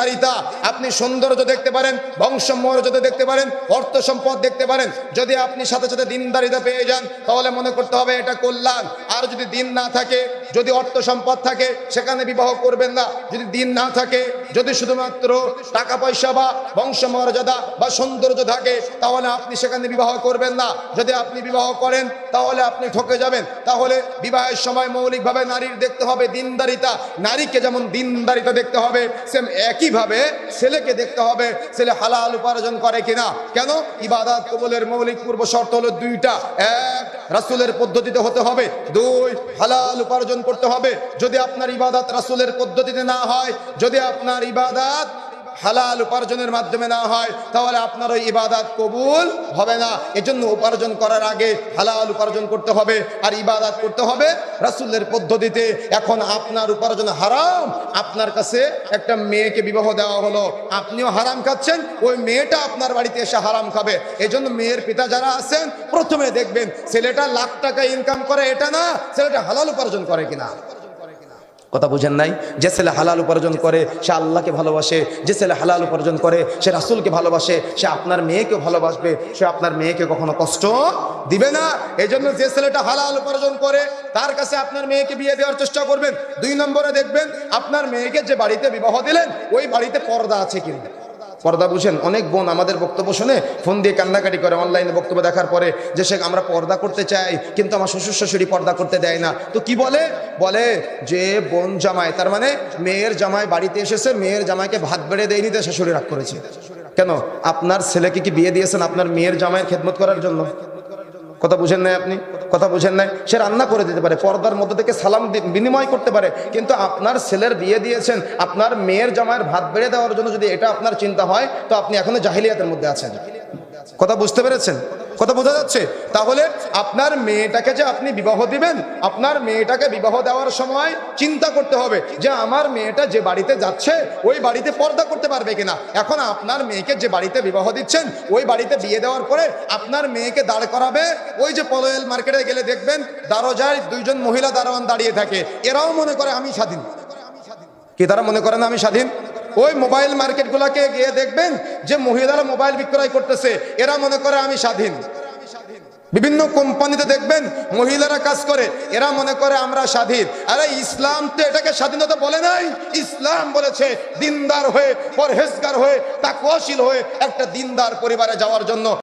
দিনদারিতা আপনি সৌন্দর্য দেখতে পারেন বংশ মর্যাদা দেখতে পারেন, অর্থ সম্পদ দেখতে পারেন, যদি আপনি সাথে সাথে দিনদারিতা পেয়ে যান, তাহলে মনে করতে হবে এটা কল্যাণ। আর যদি দিন না থাকে যদি অর্থ সম্পদ থাকে, সেখানে বিবাহ করবেন না। যদি দিন না থাকে, যদি শুধুমাত্র টাকা পয়সা বা বংশমর্যাদা বা সৌন্দর্য থাকে, তাহলে আপনি সেখানে বিবাহ করবেন না। যদি আপনি বিবাহ করেন, তাহলে আপনি ঠকে যাবেন। তাহলে বিবাহের সময় মৌলিকভাবে নারীর দেখতে হবে, দিনদারিতা। নারীকে যেমন দিনদারিতা দেখতে হবে, সেম একইভাবে ছেলেকে দেখতে হবে, ছেলে হালাল উপার্জন করে কিনা। কেন? ইবাদাত কবুলের মৌলিক পূর্ব শর্ত হলো দুইটা। এক রাসুলের পদ্ধতিতে হতে হবে। দুই, হালাল উপার্জন করতে হবে। যদি আপনার ইবাদাত রাসুলের পদ্ধতিতে না হয়, যদি আপনার ইবাদাত হালাল উপার্জনের মাধ্যমে না হয়, তাহলে আপনার ওই ইবাদাত কবুল হবে না। এজন্য উপার্জন করার আগে হালাল উপার্জন করতে হবে, আর ইবাদাত করতে হবে রাসুলের পদ্ধতিতে। এখন আপনার উপার্জন হারাম, আপনার কাছে একটা মেয়েকে বিবাহ দেওয়া হলো, আপনিও হারাম খাচ্ছেন, ওই মেয়েটা আপনার বাড়িতে এসে হারাম খাবে। এজন্য মেয়ের পিতা যারা আছেন, প্রথমে দেখবেন ছেলেটা লাখ টাকা ইনকাম করে, এটা না, ছেলেটা হালাল উপার্জন করে কিনা। কথা বুঝেন নাই? যে ছেলে হালাল উপার্জন করে, সে আল্লাহকে ভালোবাসে। যে ছেলে হালাল উপার্জন করে, সে রাসুলকে ভালোবাসে। সে আপনার মেয়েকে ভালোবাসবে। সে আপনার মেয়েকে কখনো কষ্ট দিবে না। এই জন্য যে ছেলেটা হালাল উপার্জন করে, তার কাছে আপনার মেয়েকে বিয়ে দেওয়ার চেষ্টা করবেন। দুই নম্বরে দেখবেন, আপনার মেয়েকে যে বাড়িতে বিবাহ দিলেন, ওই বাড়িতে পর্দা আছে কিনা? পর্দা বুঝেন, অনেক বোন আমাদের বক্তব্য শুনে ফোন দিয়ে কান্নাকাটি করে, অনলাইনে বক্তব্য দেখার পরে যে সে আমরা পর্দা করতে চাই, কিন্তু আমার শ্বশুর শাশুড়ি পর্দা করতে দেয় না। তো কি বলে? বলে, যে বোন জামাই, তার মানে মেয়ের জামাই বাড়িতে এসেছে, মেয়ের জামাইকে ভাত বেড়ে দেয়নি তো শাশুড়ি রাগ করেছে। কেন? আপনার ছেলেকে কি বিয়ে দিয়েছেন আপনার মেয়ের জামাইয়ের খেদমত করার জন্য? কথা বুঝেন নাই আপনি? কথা বুঝেন নাই? সে রান্না করে দিতে পারে, পর্দার মধ্যে থেকে সালাম বিনিময় করতে পারে। কিন্তু আপনার ছেলের বিয়ে দিয়েছেন, আপনার মেয়ের জামায়ের ভাত বেড়ে দেওয়ার জন্য যদি এটা আপনার চিন্তা হয়, তো আপনি এখনও জাহিলিয়াতের মধ্যে আছেন। কথা বুঝতে পেরেছেন? কথা বোঝা যাচ্ছে? তাহলে আপনার মেয়েটাকে যে আপনি বিবাহ দিবেন, আপনার মেয়েটাকে বিবাহ দেওয়ার সময় চিন্তা করতে হবে যে আমার মেয়েটা যে বাড়িতে যাচ্ছে, ওই বাড়িতে পর্দা করতে পারবে কিনা? এখন আপনার মেয়েকে যে বাড়িতে বিবাহ দিচ্ছেন, ওই বাড়িতে বিয়ে দেওয়ার পরে আপনার মেয়েকে দাঁড় করাবে, ওই যে পলয়েল মার্কেটে গেলে দেখবেন দারোজায় দুইজন মহিলা দারোয়ান দাঁড়িয়ে থাকে। এরাও মনে করে আমি স্বাধীন। কি তারা মনে করেন আমি স্বাধীন? ওই মোবাইল মার্কেটগুলোকে গিয়ে দেখবেন যে মহিলারা মোবাইল বিক্রয় করতেছে, এরা মনে করে আমি স্বাধীন। বিভিন্ন কোম্পানিতে দেখবেন মহিলারা কাজ করে, এরা মনে করে আমরা স্বাধীন। আরে ইসলাম তো এটাকে স্বাধীনতা বলে নাই। ইসলাম বলেছে, দিনদার হয়ে, পরহেজগার হয়ে তা তাকওয়াশীল হয়ে একটা দিনদার পরিবারে যাওয়ার জন্য